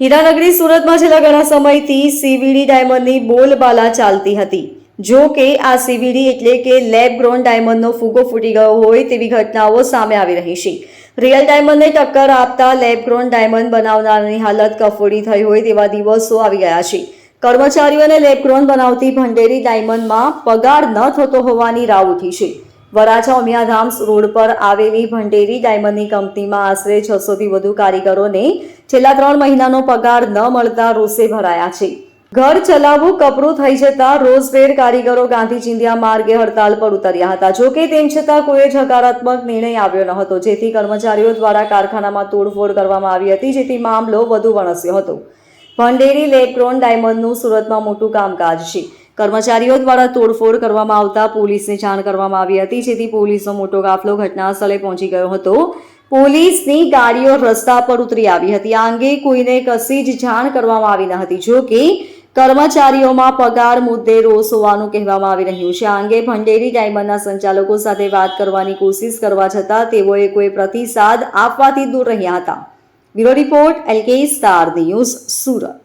હીરાનગરી સુરતમાં છેલ્લા ઘણા સમયથી સીવીડી ડાયમંડની બોલબાલા ચાલતી હતી. જો કે આ સીવીડી એટલે કે લેબ ગ્રોન ડાયમંડનો ફૂગો ફૂટી ગયો હોય તેવી ઘટનાઓ સામે આવી રહી છે. રિયલ ડાયમંડને ટક્કર આપતા લેબ ગ્રોન ડાયમંડ બનાવનારની હાલત કફોડી થઈ હોય તેવા દિવસો આવી ગયા છે. કર્મચારીઓને લેબ ગ્રોન બનાવતી ભંડેરી ડાયમંડમાં પગાર ન થતો હોવાની રાવ ઉઠી છે. વરાછા ઉમિયાધામ રોડ પર આવેલી ભંડેરી ડાયમંડની કંપનીમાં આશરે છસોથી વધુ કારીગરોને છેલ્લા ત્રણ મહિનાનો પગાર ન મળતા રોષે ભરાયા છે. ઘર ચલાવવું કપરું થઈ જતા રોઝબેડ કારીગરો ગાંધી ચિંધ્યા માર્ગે હડતાલ પર ઉતર્યા હતા. જોકે તેમ છતાં કોઈ જ હકારાત્મક નિર્ણય આવ્યો ન હતો. જેથી કર્મચારીઓ દ્વારા કારખાનામાં તોડફોડ કરવામાં આવી હતી, જેથી મામલો વધુ વણસ્યો હતો. ભંડેરી લેક્રોન ડાયમંડનું સુરતમાં મોટું કામકાજ છે. કર્મચારીઓ દ્વારા તોડફોડ કરવામાં આવતા પોલીસને જાણ કરવામાં આવી હતી, જેથી પોલીસનો મોટો કાફલો ઘટના સ્થળે પહોંચી ગયો હતો. પોલીસની ગાડીઓ રસ્તા પર ઉતરી આવી હતી. આ અંગે કોઈને કશી જ જાણ કરવામાં આવી ન હતી, જો કે કર્મચારીઓમાં પગાર મુદ્દે રોષ હોવાનું કહેવામાં આવી રહ્યું છે. આ અંગે ભંડેરી ડાયમંડના સંચાલકો સાથે વાત કરવાની કોશિશ કરવા છતાં તેઓએ કોઈ પ્રતિસાદ આપવાથી દૂર રહ્યા હતા. Bureau report, LK star news, Surat.